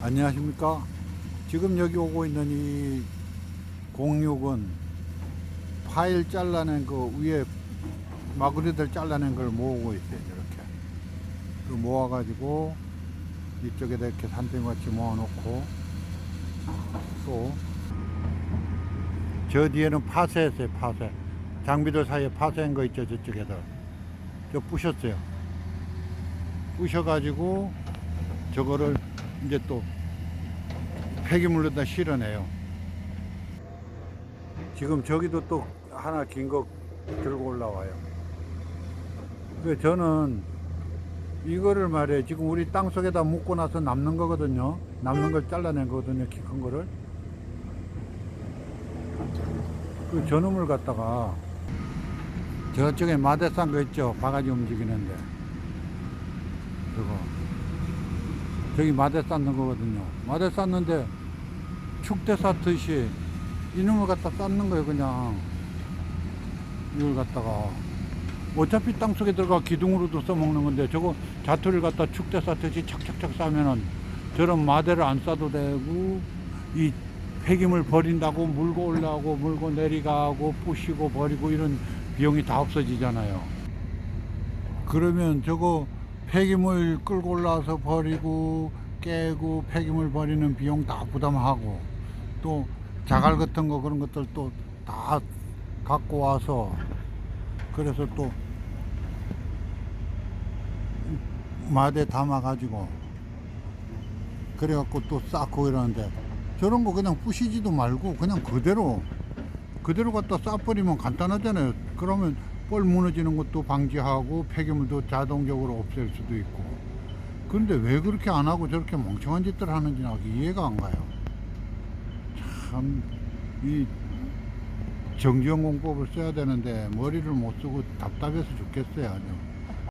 안녕하십니까. 지금 여기 오고 있는 이 공육은 파일 잘라낸 그 위에 마구리들 잘라낸 걸 모으고 있어요. 이렇게. 그 모아가지고 이쪽에다 이렇게 산등같이 모아놓고 또 저 뒤에는 파쇄했어요. 파쇄. 장비들 사이에 파쇄한 거 있죠. 저쪽에다. 저 부셨어요. 부셔가지고 저거를 이제 또 폐기물로 다 실어내요. 지금 저기도 또 하나 긴 거 들고 올라와요. 그 저는 이거를 말해 지금 우리 땅 속에다 묻고 나서 남는 거거든요. 남는 걸 잘라낸 거거든요. 키 큰 거를. 그 저놈을 갖다가 저쪽에 마대 싼거 있죠. 바가지 움직이는데. 저거. 저기 마대 쌓는 거거든요. 마대 쌓는데 축대 쌓듯이 이놈을 갖다 쌓는 거예요, 그냥. 이걸 갖다가. 어차피 땅 속에 들어가 기둥으로도 써먹는 건데 저거 자투를 갖다 축대 쌓듯이 착착착 쌓으면은 저런 마대를 안 쌓도 되고 이 폐기물 버린다고 물고 올라오고 물고 내리가고 부시고 버리고 이런 비용이 다 없어지잖아요. 그러면 저거 폐기물 끌고 올라와서 버리고 깨고 폐기물 버리는 비용 다 부담하고 또 자갈 같은 거 그런 것들 또 다 갖고 와서 그래서 또 마대 담아 가지고 그래갖고 또 쌓고 이러는데 저런 거 그냥 부시지도 말고 그냥 그대로 그대로 갖다 쌓버리면 간단하잖아요. 그러면 뻘 무너지는 것도 방지하고 폐기물도 자동적으로 없앨 수도 있고. 그런데 왜 그렇게 안 하고 저렇게 멍청한 짓들 하는지 나 이해가 안 가요. 참, 이 정지용 공법을 써야 되는데 머리를 못 쓰고 답답해서 죽겠어요. 아주.